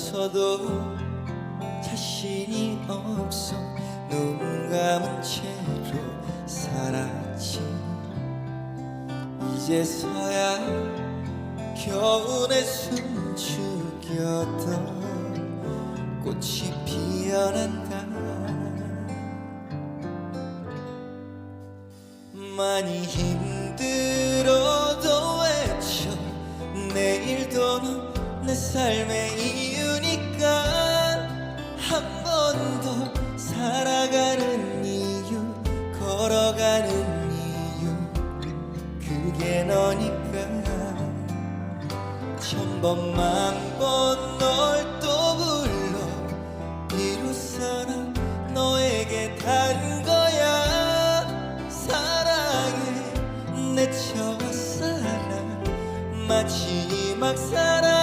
알면서도 자신이 없어 눈 감은 채로 살았지. 이제서야 겨울에 숨죽였던 꽃이 피어난다. 많이 힘들어도 외쳐 내일도 넌내 삶의 이유 살아가는 이유 걸어가는 이유 그게 너니까. 천번 만번 널 또 불러. 난 너에게 단 거야. 사랑해 내 마지막 사랑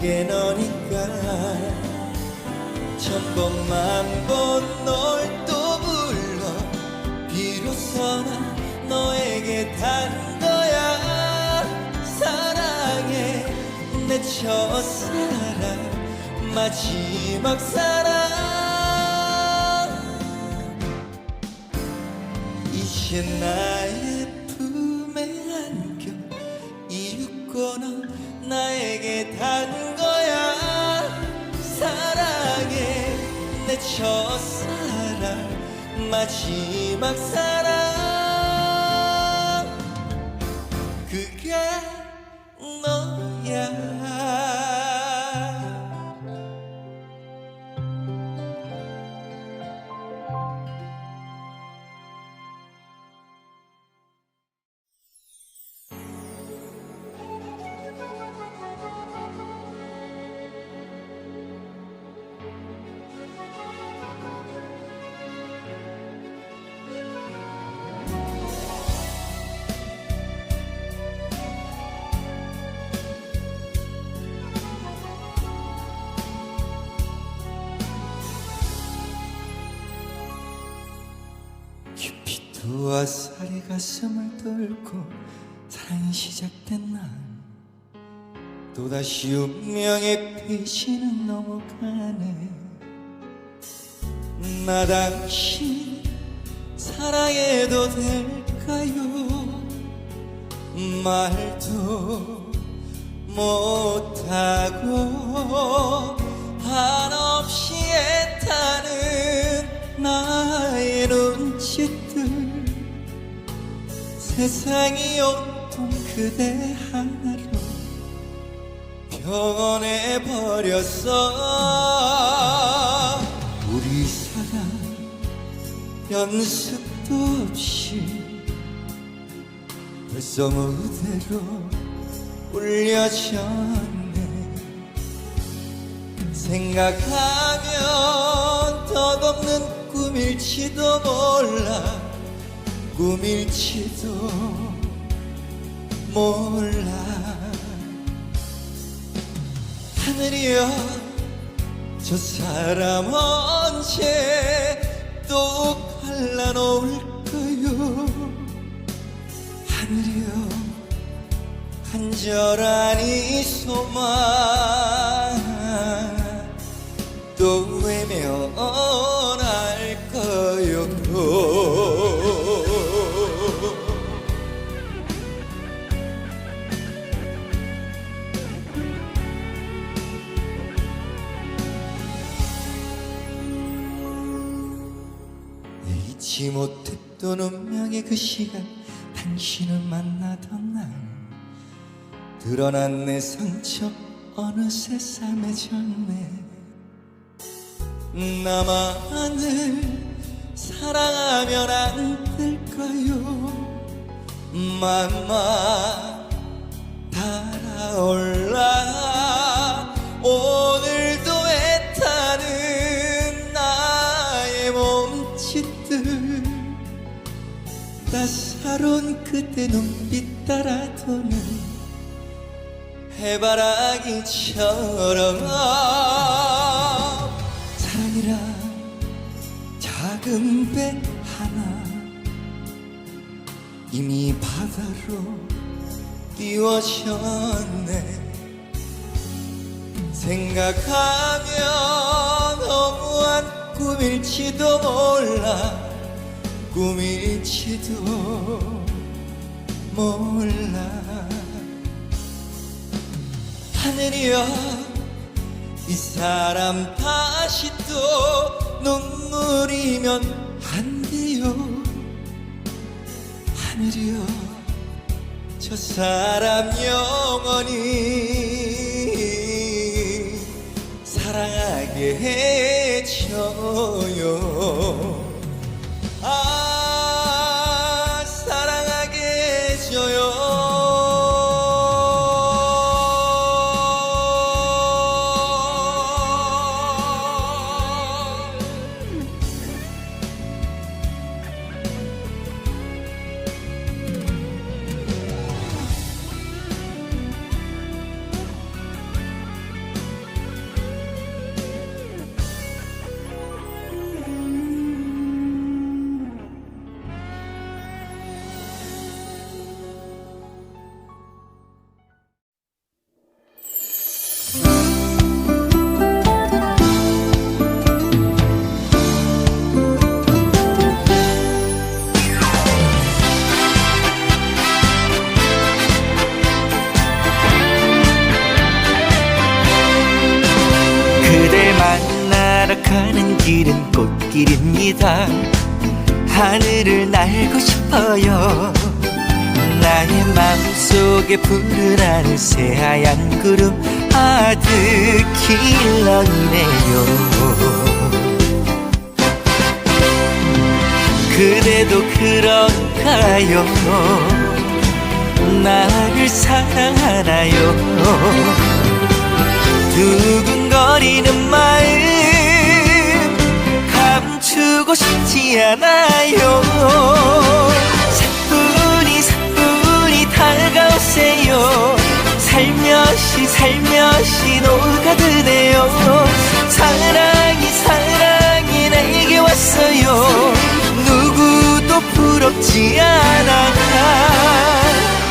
게 너니까. 천 번 만 번 널 또 불러. 비로소 난 너에게 단 거야. 사랑해. 내 첫사랑. 마지막 사랑. 이제 나의 품에 안겨 이윽고 넌 나에게 단거 첫 사랑 마지막 사랑 가슴을 뚫고 사랑이 시작된 난 또다시 운명의 페이지는 넘어가네. 나 당신 사랑해도 될까요? 말도 못하고 한없이 애타는 나의 눈짓들 세상이 온통 그대 하나로 병원해 버렸어. 우리 사랑 연습도 없이 벌써 무대로 울려졌네. 생각하면 덧없는 꿈일지도 몰라 꿈일지도 몰라. 하늘이여 저 사람 언제 또 갈라놓을까요? 하늘이여 간절한 이 소망 잊지 못했던 운명의 그 시간 당신을 만나던 날. 드러난 내 상처 어느새 삶해졌네. 나만을 사랑하면 안 될까요? 맘만 달아올라 따사로운 그대 눈빛 따라 도는 해바라기처럼 사랑이란 작은 배 하나 이미 바다로 띄워졌네. 생각하면 너무한 꿈일지도 몰라 꿈일지도 몰라. 하늘이여 이 사람 다시 또 눈물이면 안 돼요. 하늘이여 저 사람 영원히 사랑하게 해줘요 마음속에 푸르나는 새하얀 구름 아득히 런네요. 그대도 그런가요? 나를 사랑하나요? 두근거리는 마음 감추고 싶지 않아요 다가오세요. 살며시 살며시 녹아드네요. 사랑이 사랑이 내게 왔어요. 누구도 부럽지 않아.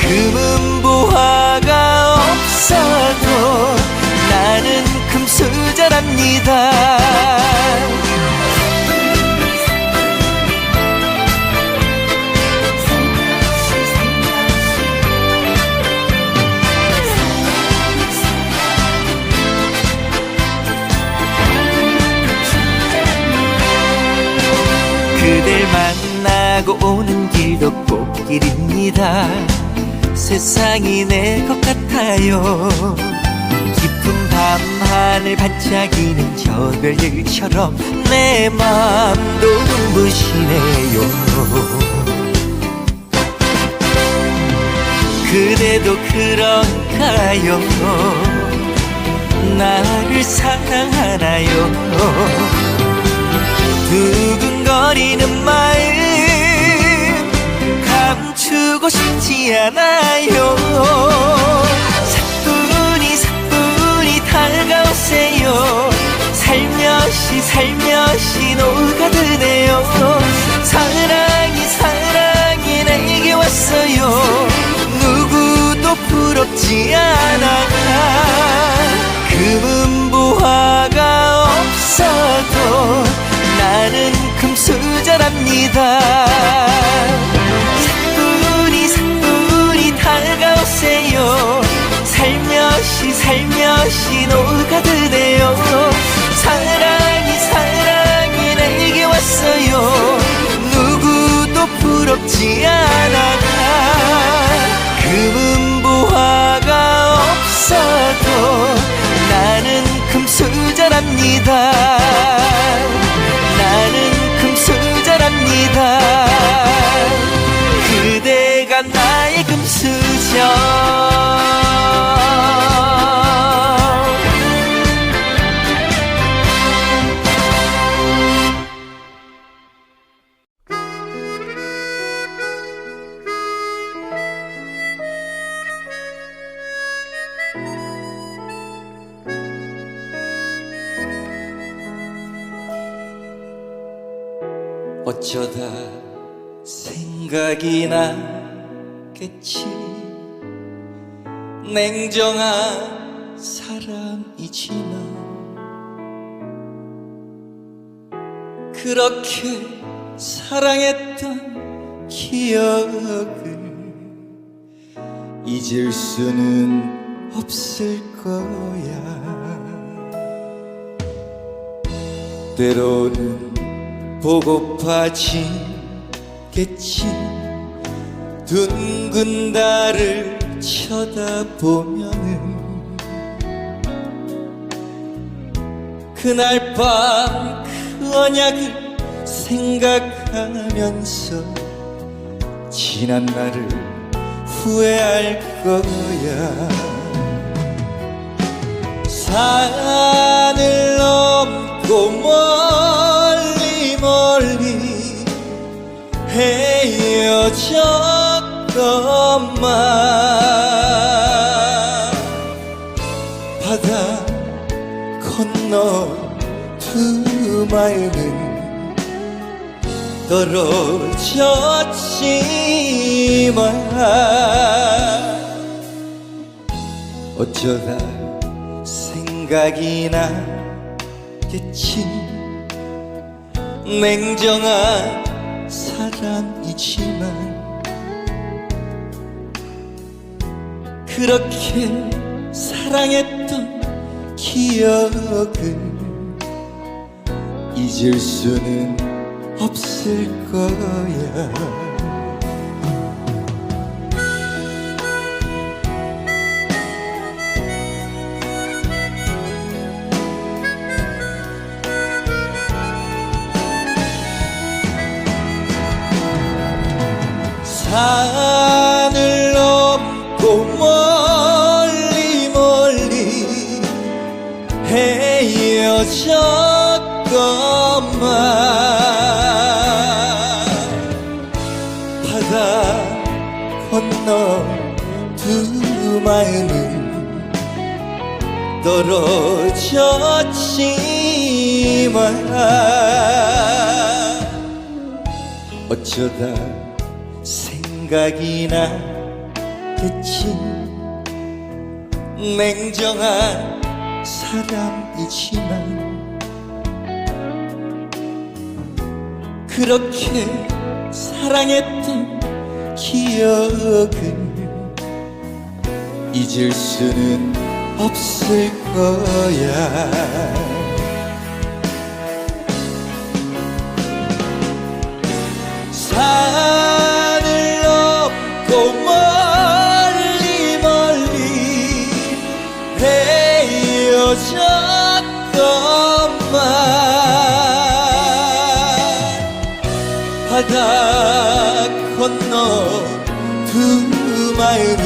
금은보화가 없어도 나는 금수저랍니다 길입니다. 세상이 내 것 같아요. 깊은 밤 하늘 반짝이는 저 별들처럼 내 맘도 눈부시네요. 그대도 그런가요? 나를 사랑하나요? 두근거리는 마 음 감추고 싶지 않아요. 사뿐히 사뿐히 다가오세요. 살며시 살며시 녹아드네요. 사랑이 사랑이 내게 왔어요. 누구도 부럽지 않아 금은보화가 없어도 나는 금수저랍니다 살며시 녹아드네요. 사랑이 사랑이 내게 왔어요. 누구도 부럽지 않아. 금은보화가 없어도 나는 금수저랍니다. 냉정한 사람이지만 그렇게 사랑했던 기억을 잊을 수는 없을 거야. 때로는 보고파지겠지 둥근 달을 쳐다보면은 그날 밤 그 언약을 생각하면서 지난 날을 후회할 거야. 산을 넘고 멀리 멀리 헤어졌건 너두 마음은 떨어졌지만 어쩌다 생각이 나겠지 냉정한 사람이지만 그렇게 사랑했던 기억을 잊을 수는 없을 거야 떨어졌지만 어쩌다 생각이 나겠지 냉정한 사람이지만 그렇게 사랑했던 기억을 잊을 수는 없을 거야. 산을 넘고 멀리 멀리 헤어졌건만 바다 건너 두 마음을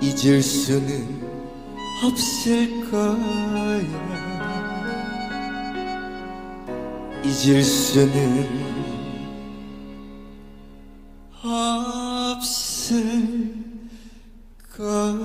잊을 수는 없을 거야. 잊을 수는 없을 거야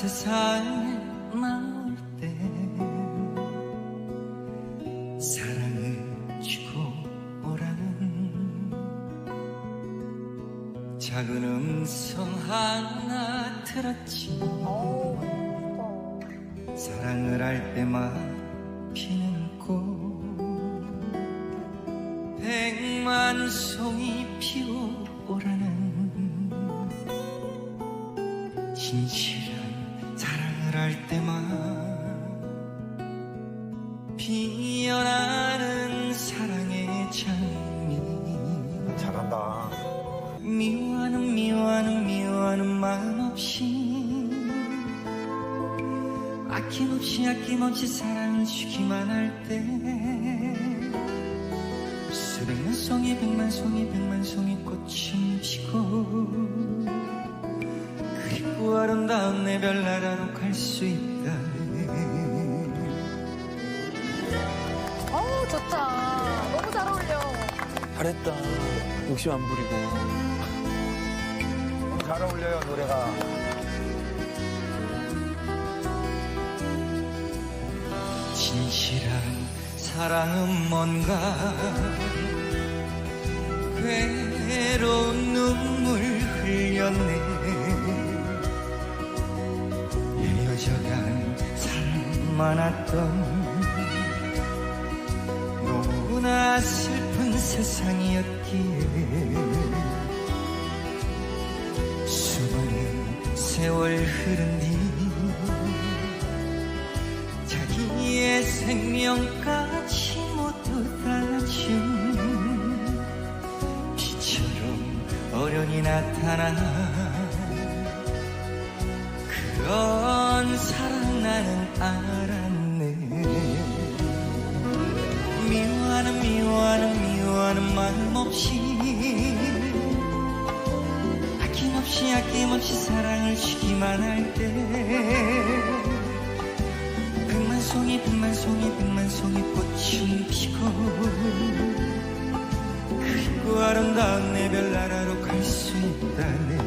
세상에 나올 때 사랑을 주고 오라는 작은 음성 하나 들었지. 사랑을 할 때만 피는 꽃 백만 송이 피어 아낌없이 사랑을 주기만 할 때 수백만 송이 백만 송이 백만 송이 꽃은 피고 그리고 아름다운 내 별나라로 갈 수 있다네 어우 좋다. 너무 잘 어울려. 잘했다. 욕심 안 부리고. 잘 어울려요, 노래가. 진실한 사랑은 뭔가? 괴로운 눈물 흘렸네. 헤어져간 사람 많았던 너무나 슬픈 세상이었기에 수많은 세월 흐른 생명까지 모두 달라준 비처럼 어련히 나타나 그런 사랑 나는 알았네. 미워하는 미워하는 미워하는 마음 없이 아낌없이 아낌없이 사랑을 주기만 할때 송이 백만 송이 백만 송이 꽃은 피고 그리고 아름다운 내 별나라로 갈 수 있다네.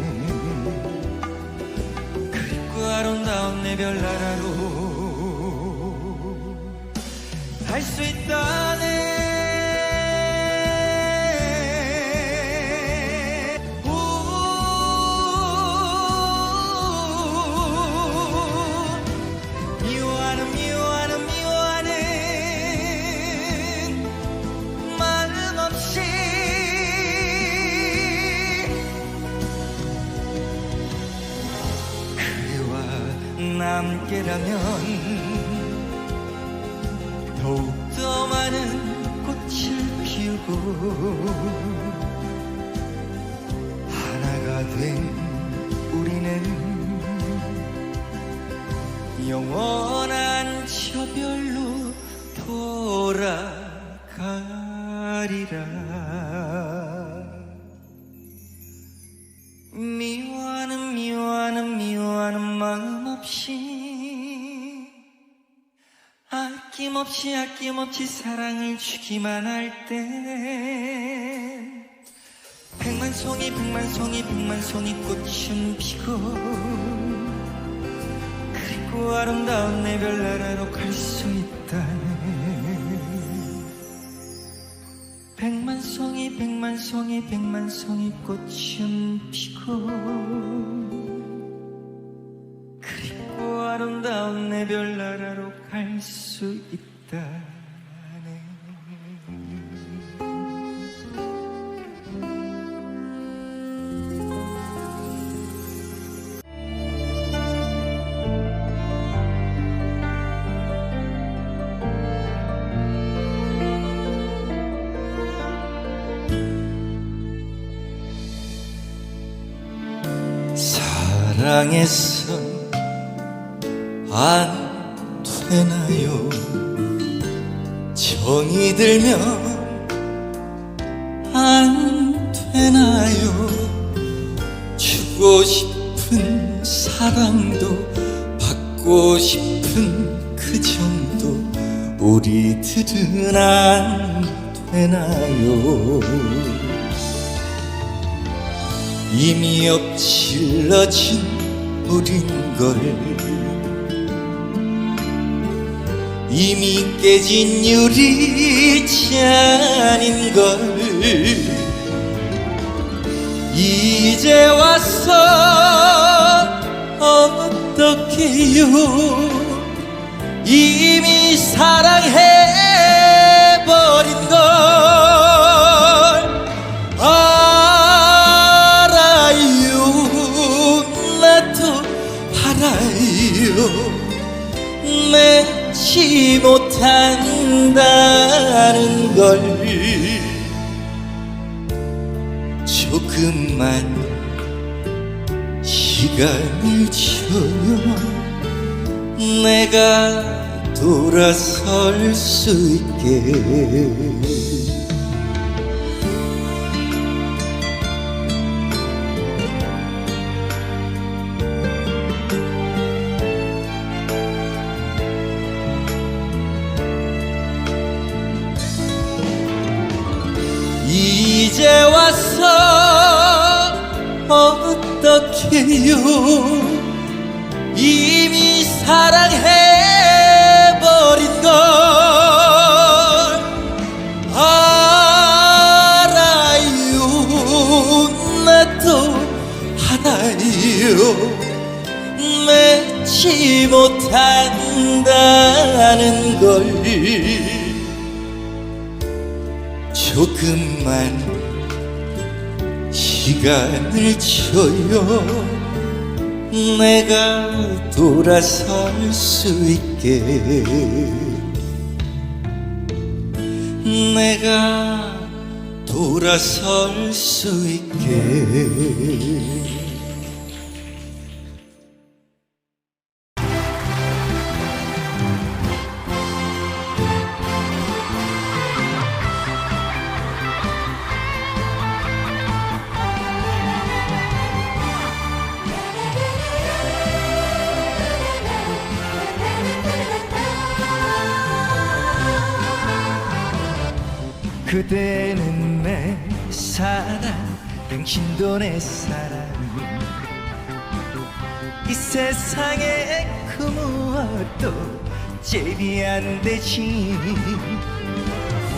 그리고 아름다운 내 별나라로 갈 수 있다 남께라면 더욱더 많은 꽃을 피우고 아낌없이 아낌없이 사랑을 주기만 할 때. 백만 송이 백만 송이 백만 송이 꽃은 피고 그리고 아름다운 내 별나라로 갈 수 있다네 백만 송이 백만 송이 백만 송이 꽃은 피고 아름다운 내 별나라로 갈 수 있다네 사랑했어 안 되나요 정이 들면 안 되나요? 주고 싶은 사랑도 받고 싶은 그 정도 우리들은 안 되나요? 이미 엎질러진 우린 걸 이미 깨진 유리잔인 걸. 이제 와서 어떡해요? 이미 사랑해버린 걸 내가 돌아설 수 있게. 이제 와서 어떡해요? 이미 사랑해 한다는 걸 조금만 시간을 줘요. 내가 돌아설 수 있게. 내가 돌아설 수 있게 그대는 내 사랑 당신도 내 사랑. 이 세상에 그 무엇도 제비 안 되지.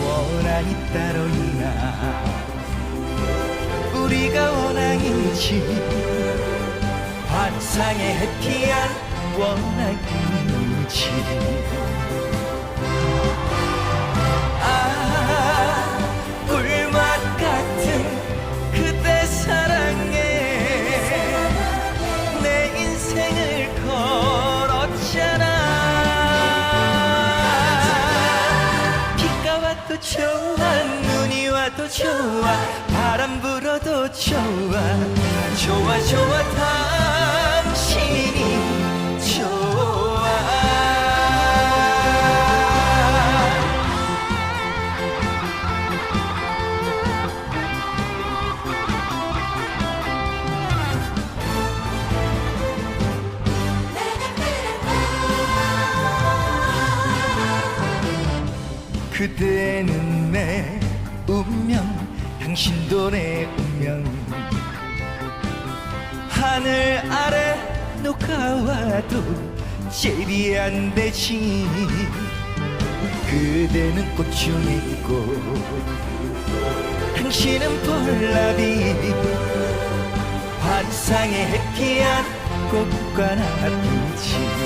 원한이 따로 있나? 우리가 원앙이지. 환상의 해피한 원앙이지 좋아. 바람 불어도 좋아. 좋아 좋아 당신이 좋아. 그대는 내 당신도 내 운명. 하늘 아래 녹아와도 제비 안 되지 그대는 꽃 중에 꽃 당신은 폴라비. 환상의 해피한 꽃과 나같이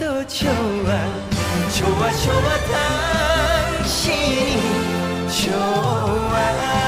당신이 좋아. 좋아 좋아 당신이 좋아